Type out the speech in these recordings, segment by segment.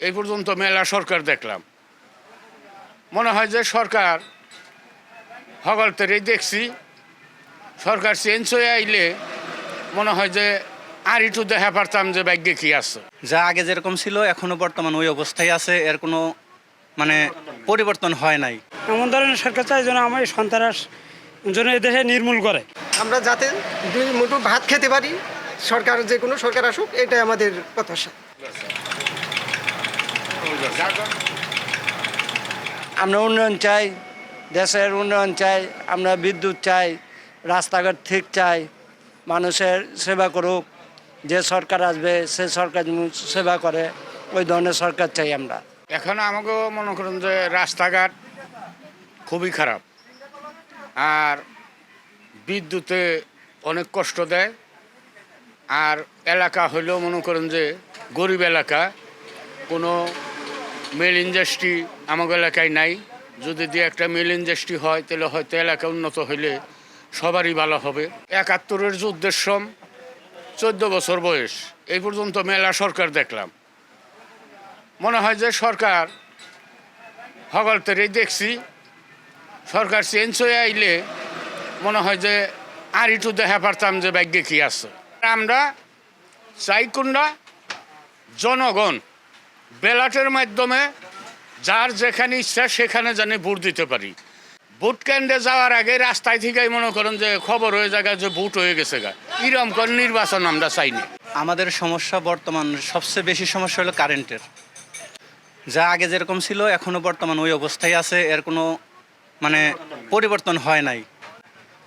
এই পর্যন্ত মেলা সরকার দেখলাম। মনে হয় যে সরকার হগলতেরই দেখছি। সরকার চেঞ্জ হয়ে আইলে মনে হয় যে আর একটু দেখা পারতাম যে ভাগ্যে কি আছে। যা আগে যেরকম ছিল এখনও বর্তমান ওই অবস্থায় আছে এর কোনো মানে পরিবর্তন হয় নাই। এমন ধরনের সরকার চাই যেন আমার সন্ত্রাস যেন এদেশে নির্মূল করে। আমরা যাতে দুই মুঠো ভাত খেতে পারি সরকার যে কোনো সরকার আসুক এটাই আমাদের প্রত্যাশা। আমরা উন্নয়ন চাই, দেশের উন্নয়ন চাই, আমরা বিদ্যুৎ চাই, রাস্তাঘাট ঠিক চাই, মানুষের সেবা করুক, যে সরকার আসবে, সে সরকার সেবা করে, ওই ধরনের সরকার চাই আমরা। এখন আমাকে মনে করেন যে রাস্তাঘাট খুবই খারাপ, আর বিদ্যুতে অনেক কষ্ট দেয়, আর এলাকা হইলেও মনে করেন যে গরিব এলাকা, কোনো মিল ইন্ডাস্ট্রি আমাকে এলাকায় নাই। যদি দিয়ে একটা মিল ইন্ডাস্ট্রি হয়, তাহলে হয়তো এলাকা উন্নত হইলে সবারই ভালো হবে। একাত্তরের যুদ্ধের সম চোদ্দ বছর বয়স, এই পর্যন্ত মেলা সরকার দেখলাম। মনে হয় যে সরকার হগলতেরই দেখছি, সরকার চেঞ্জ হয়ে আইলে মনে হয় যে আর একটু দেখা পারতাম যে ভাগ্যে কি আছে। আমরা চাই কোনটা জনগণ। ব্যালটের মাধ্যমে যার যেখানে ইচ্ছা সেখানে জানি ভোট দিতে পারি। ভোট কেন্দ্রে যাওয়ার আগে রাস্তায় থেকেই মনে করেন যে খবর হয়ে যায় যে ভোট হয়ে গেছে গা। এরকম করে নির্বাচন আমরা চাইনি আমাদের সমস্যা বর্তমান, সবচেয়ে বেশি সমস্যা হলো কারেন্টের। যা আগে যেরকম ছিল, এখনও বর্তমান ওই অবস্থায় আছে, এর কোনো মানে পরিবর্তন হয় নাই।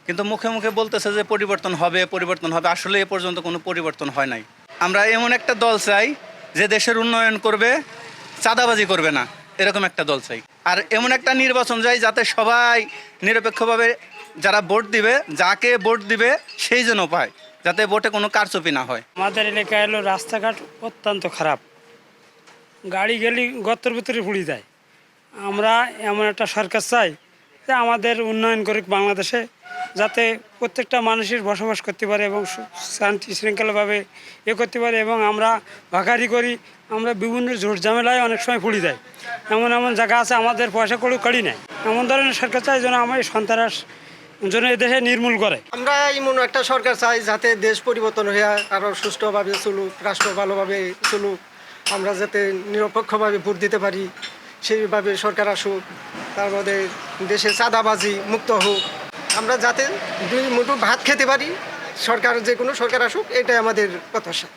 কিন্তু মুখে মুখে বলতেছে যে পরিবর্তন হবে পরিবর্তন হবে, আসলে এ পর্যন্ত কোনো পরিবর্তন হয় নাই। আমরা এমন একটা দল চাই যে দেশের উন্নয়ন করবে, চাঁদাবাজি করবে না। এরকম একটা দল চাই। আর এমন একটা নির্বাচন চাই যাতে সবাই নিরপেক্ষভাবে যারা ভোট দিবে, যাকে ভোট দিবে, সেই যেন পায়, যাতে ভোটে কোনো কারচুপি না হয়। আমাদের এলাকায় এলো রাস্তাঘাট অত্যন্ত খারাপ। গাড়ি গেলি গর্তের ভিতরে পুড়ি যায়। আমরা এমন একটা সরকার চাই যে আমাদের উন্নয়ন করুক বাংলাদেশে, যাতে প্রত্যেকটা মানুষের বসবাস করতে পারে এবং শান্তি শৃঙ্খলাভাবে এ করতে পারে এবং আমরা ভাগারি করি, আমরা বিভিন্ন ঝোট ঝামেলায় অনেক সময় পুড়ি যায়। এমন এমন জায়গা আছে, আমাদের পয়সা করে করি নেয়। এমন ধরনের সরকার চাই যেন আমার সন্ত্রাস যেন এদেশে নির্মূল করে। আমরা এমন একটা সরকার চাই যাতে দেশ পরিবর্তন হয়ে আরও সুষ্ঠুভাবে চলুক, রাষ্ট্র ভালোভাবে চলুক, আমরা যাতে নিরপেক্ষভাবে ভোট দিতে পারি, সেইভাবে সরকার আসুক, তার মধ্যে দেশে চাঁদাবাজি মুক্ত হোক। আমরা যাতে দুই মুঠো ভাত খেতে পারি, সরকার যে কোনো সরকার আসুক, এটাই আমাদের প্রত্যাশা।